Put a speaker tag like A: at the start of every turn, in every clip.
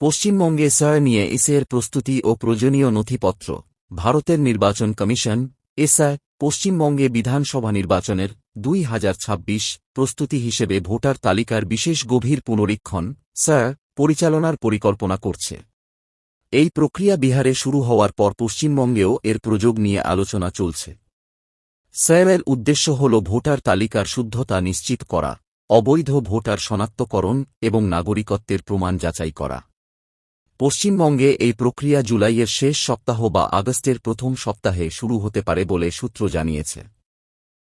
A: পশ্চিমবঙ্গে সয় নিয়ে এসএর প্রস্তুতি ও প্রয়োজনীয় নথিপত্র, ভারতের নির্বাচন কমিশন, এসআই, পশ্চিমবঙ্গে বিধানসভা নির্বাচনের দুই হাজার ছাব্বিশ প্রস্তুতি হিসেবে ভোটার তালিকার বিশেষ গভীর পুনরীক্ষণ, স্যার, পরিচালনার পরিকল্পনা করছে। এই প্রক্রিয়া বিহারে শুরু হওয়ার পর পশ্চিমবঙ্গেও এর প্রযোগ নিয়ে আলোচনা চলছে। স্যারের উদ্দেশ্য হল ভোটার তালিকার শুদ্ধতা নিশ্চিত করা, অবৈধ ভোটার শনাক্তকরণ এবং নাগরিকত্বের প্রমাণ যাচাই করা। পশ্চিমবঙ্গে এই প্রক্রিয়া জুলাইয়ের শেষ সপ্তাহ বা আগস্টের প্রথম সপ্তাহে শুরু হতে পারে বলে সূত্র জানিয়েছে।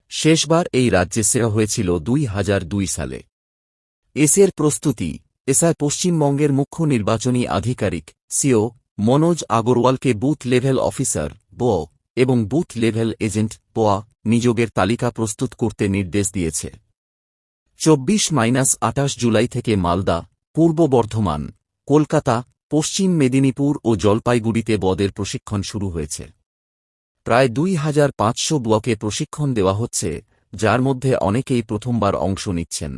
A: শেষবার এই রাজ্যে সেরা হয়েছিল দুই হাজার দুই সালে। এসের প্রস্তুতি, এসআই পশ্চিমবঙ্গের মুখ্য নির্বাচনী আধিকারিক, সিও মনোজ আগরওয়ালকে বুথ লেভেল অফিসার, বো, এবং বুথ লেভেল এজেন্ট পোয়া নিযোগের তালিকা প্রস্তুত করতে নির্দেশ দিয়েছে। চব্বিশ মাইনাস আটাশ জুলাই থেকে মালদা, পূর্ব বর্ধমান, কলকাতা পশ্চিম মেদিনীপুর ও জলপাইগুড়িতে বদের প্রশিক্ষণ শুরু হয়েছে। প্রায় দুই হাজার পাঁচশো ব্লকে প্রশিক্ষণ দেওয়া হচ্ছে, যার মধ্যে অনেকেই প্রথমবার অংশ নিচ্ছেন।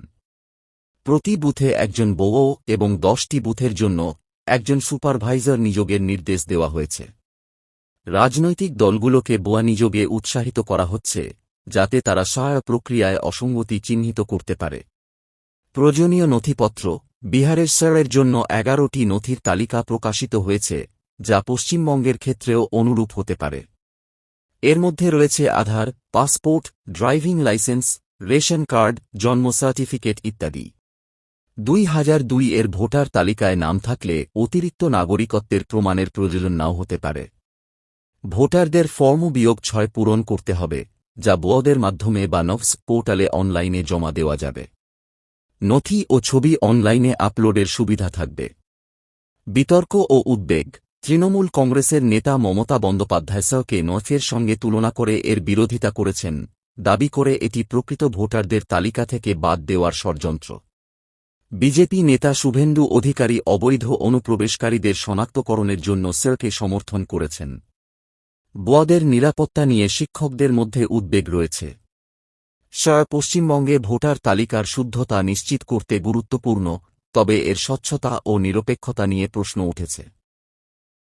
A: প্রতি বুথে একজন বউ এবং দশটি বুথের জন্য একজন সুপারভাইজার নিযোগের নির্দেশ দেওয়া হয়েছে। রাজনৈতিক দলগুলোকে বোয়া নিযোগে উৎসাহিত করা হচ্ছে, যাতে তারা সহায় প্রক্রিয়ায় অসঙ্গতি চিহ্নিত করতে পারে। প্রয়োজনীয় নথিপত্র বিহারের জন্য এগারোটি নথির তালিকা প্রকাশিত হয়েছে, যা পশ্চিমবঙ্গের ক্ষেত্রেও অনুরূপ হতে পারে। এর মধ্যে রয়েছে Aadhaar, passport, driving license, ration card, জন্ম সার্টিফিকেট ইত্যাদি। দুই হাজার দুই এর ভোটার তালিকায় নাম থাকলে অতিরিক্ত নাগরিকত্বের প্রমাণের প্রয়োজন নাও হতে পারে। ভোটারদের ফর্ম বিয়োগ ছয় পূরণ করতে হবে, যা বোয়াদের মাধ্যমে বা নফস পোর্টালে অনলাইনে জমা দেওয়া যাবে। নথি ও ছবি অনলাইনে আপলোডের সুবিধা থাকবে। বিতর্ক ও উদ্বেগ। তৃণমূল কংগ্রেসের নেতা মমতা বন্দ্যোপাধ্যায় সকে নথের সঙ্গে তুলনা করে এর বিরোধিতা করেছেন। দাবি করে এটি প্রকৃত ভোটারদের তালিকা থেকে বাদ দেওয়ার ষড়যন্ত্র। বিজেপি নেতা শুভেন্দু অধিকারী অবৈধ অনুপ্রবেশকারীদের শনাক্তকরণের জন্য সেরকে সমর্থন করেছেন। বোয়াদের নিরাপত্তা নিয়ে শিক্ষকদের মধ্যে উদ্বেগ রয়েছে। স্বয় পশ্চিমবঙ্গে ভোটার তালিকার শুদ্ধতা নিশ্চিত করতে গুরুত্বপূর্ণ, তবে এর স্বচ্ছতা ও নিরপেক্ষতা নিয়ে প্রশ্ন উঠেছে।